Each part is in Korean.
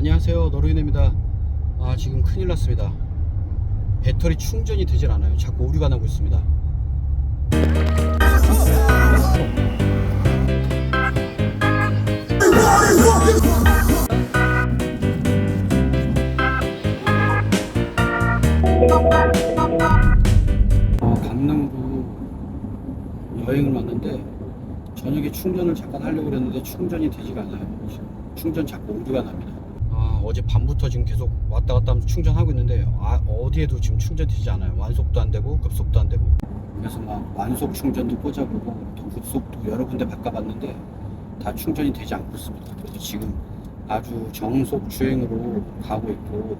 안녕하세요. 노루인입니다. 아 지금 큰일 났습니다. 배터리 충전이 되질 않아요. 자꾸 오류가 나고 있습니다. 어, 강남으로 여행을 왔는데 저녁에 충전을 잠깐 하려고 그랬는데 충전이 되지가 않아요. 충전 자꾸 오류가 납니다. 아, 어제 밤부터 지금 계속 왔다 갔다 하면서 충전하고 있는데 아, 어디에도 지금 충전되지 않아요. 완속도 안 되고 급속도 안 되고. 그래서 막 완속 충전도 꽂아보고 또 급속도 여러 군데 바꿔봤는데 다 충전이 되지 않고 있습니다. 그래서 지금 아주 정속 주행으로 가고 있고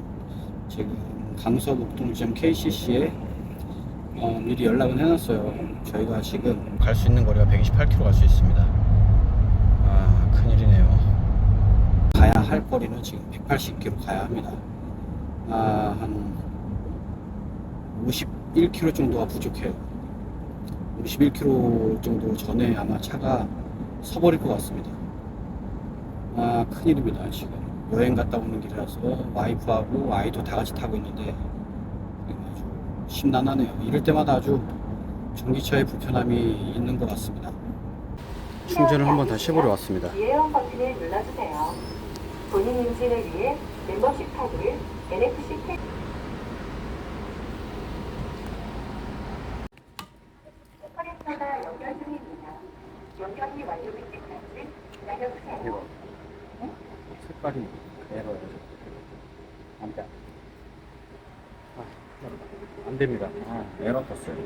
지금 강서 옥동점 KCC에 어, 미리 연락은 해놨어요. 저희가 지금 갈 수 있는 거리가 128km 갈 수 있습니다. 아, 큰일이네요. 가야 할 거리는 지금 180km 가야 합니다. 아, 한 51km 정도가 부족해요. 51km 정도 전에 아마 차가 서버릴 것 같습니다. 아, 큰일입니다, 지금. 여행 갔다 오는 길이라서 와이프하고 아이도 다 같이 타고 있는데 아주 심란하네요. 이럴 때마다 아주 전기차의 불편함이 있는 것 같습니다. 충전을 한번 다시 해보러 왔습니다. 본인 인증을 위해 멤버십 카드, NFC 탭 커넥터가 연결 중입니다. 연결이 완료될 때까지 기다려주세요. 색깔이 에러예요. 안 돼. 아, 안 됩니다. 아, 에러 떴어요.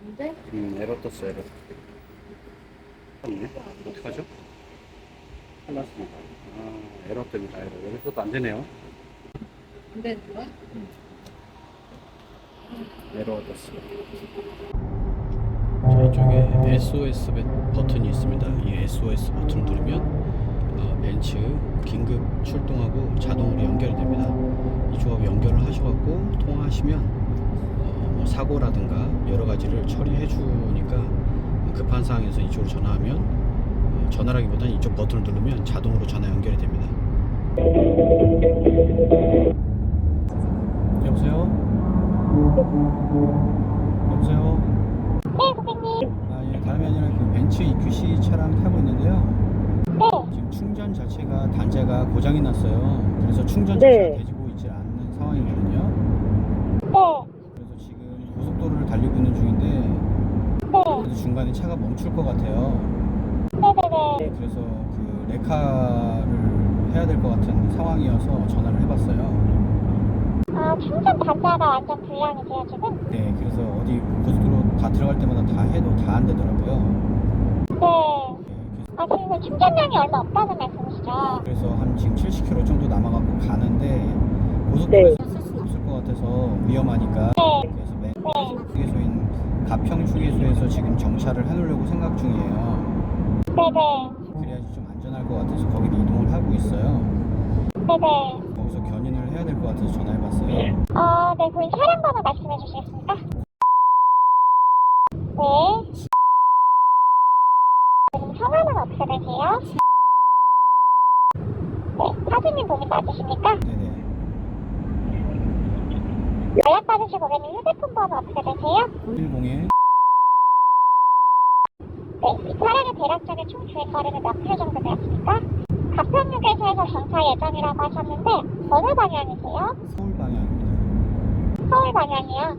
안 돼? 음, 에러 떴어요, 에러. 어떡하죠? 큰일 났습니다. 아, 에러 뜹니다, 에러. 여기서도 안 되네요. 안 되는 거야? 에러 떴어요. 자, 이쪽에 SOS 버- 버튼이 있습니다. 이 SOS 버튼을 누르면 어, 벤츠 긴급 출동하고 자동으로 연결이 됩니다. 이쪽하고 연결을 하셔갖고 통화하시면 어, 뭐 사고라든가 여러 가지를 처리해 주니까 급한 상황에서 이쪽으로 전화하면 어, 전화라기보다는 이쪽 버튼을 누르면 자동으로 전화 연결이 됩니다. 여보세요? 여보세요? 네, 고객님. 아, 예, 다름이 아니라 그 벤츠 EQC 차량 타고 있는데요. 네. 지금 충전 자체가 단자가 고장이 났어요. 그래서 충전 네. 자체가 되지고 있지 않는 상황이거든요. 네. 그래서 지금 고속도로를 달리고 있는 중인데 네. 그래도 중간에 차가 멈출 것 같아요. 그래서 그 레카를 해야 될 것 같은 상황이어서 전화를 해봤어요. 아, 충전 단자가 완전 불량이세요, 지금? 네, 그래서 어디 고속도로 다 들어갈 때마다 다 해도 다 안 되더라고요. 네. 네, 아, 지금 충전량이 얼마 없다는 말씀이시죠? 그래서 한 지금 70km 정도 남아갖고 가는데 고속도로에서 쓸수 없을 것 같아서 위험하니까 네. 그래서 맨 휴게소인 가평 휴게소에서 지금 정차를 해놓으려고 생각 중이에요. 네네. 그래야지 좀 안전할 것 같아서 거기로 이동을 하고 있어요. 네네. 거기서 견인을 해야 될 것 같아서 전화해봤어요. 아, 네, 고객님 차량 번호 말씀해 주시겠습니까? 네. 지금 성함은 어떻게 되세요? 네, 사진님 본인 맞으십니까? 네네. 연락 받으실 고객님 휴대폰 번호 어떻게 되세요? 101 네, 이 차량의 대략적인 총 주행 거리는 몇 킬로 정도 되었습니까? 가평휴게소에서 정차 예정이라고 하셨는데 어느 방향이세요? 서울 방향입니다. 서울 방향이요.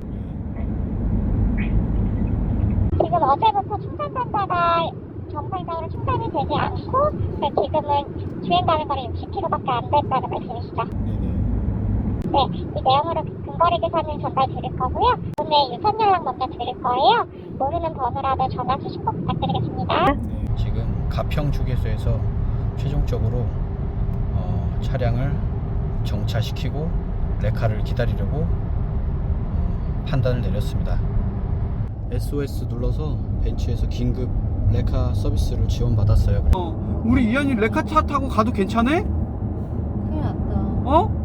지금 어제부터 충전 단자가 정상적으로 충전이 되지 않고 네, 지금은 주행 가는 거리 60km밖에 안 됐다는 말씀이시죠? 네네. 네, 이 내용으로 근거리 계산을 전달 드릴 거고요. 오늘 유선 연락 먼저 드릴 거예요. 모르는 번호라도 전화 주신 꼭 부탁드리겠습니다. 네, 지금 가평 휴게소에서 최종적으로 어, 차량을 정차시키고 레카를 기다리려고 어, 판단을 내렸습니다. SOS 눌러서 벤츠에서 긴급 레카 서비스를 지원받았어요. 어, 우리 이현이 레카 차 타고 가도 괜찮아? 큰일 났다. 어?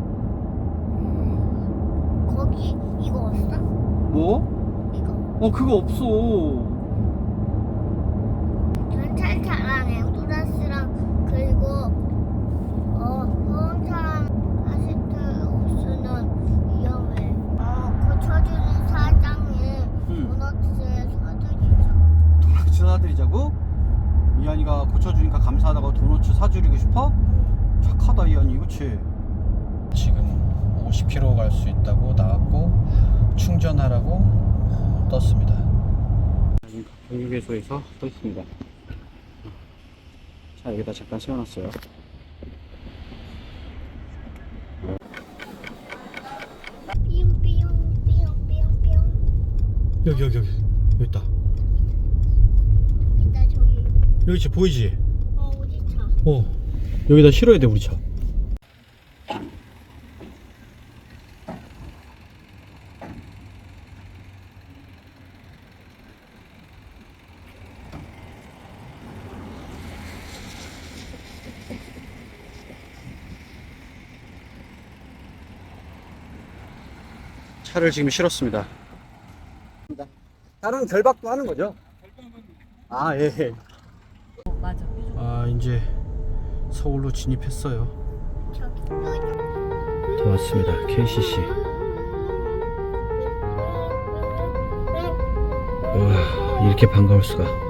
뭐? 이거 어 그거 없어. 경찰차랑 앵두라스랑 그리고 어 보험차랑 아시트 없으면 위험해. 어 고쳐주는 사장이 음. 도넛을 사주죠. 도넛 사드리자고? 이한이가 고쳐주니까 감사하다고 도넛 사주리고 싶어? 착하다 이한이 그치? 지금 50km 갈 수 있다고 나왔고 충전하라고 떴습니다. 지금 경유계소에서 떠 있습니다. 자 여기다 잠깐 세워놨어요. 여기 여기 여기. 여기 있다. 이따 저기. 여기 지 보이지? 어 우리 차. 어. 여기다 실어야 돼 우리 차 차를 지금 실었습니다. 다른 결박도 하는 거죠? 아 예. 어, 맞아. 아 이제 서울로 진입했어요. 더 왔습니다. KCC. 우와 이렇게 반가울 수가.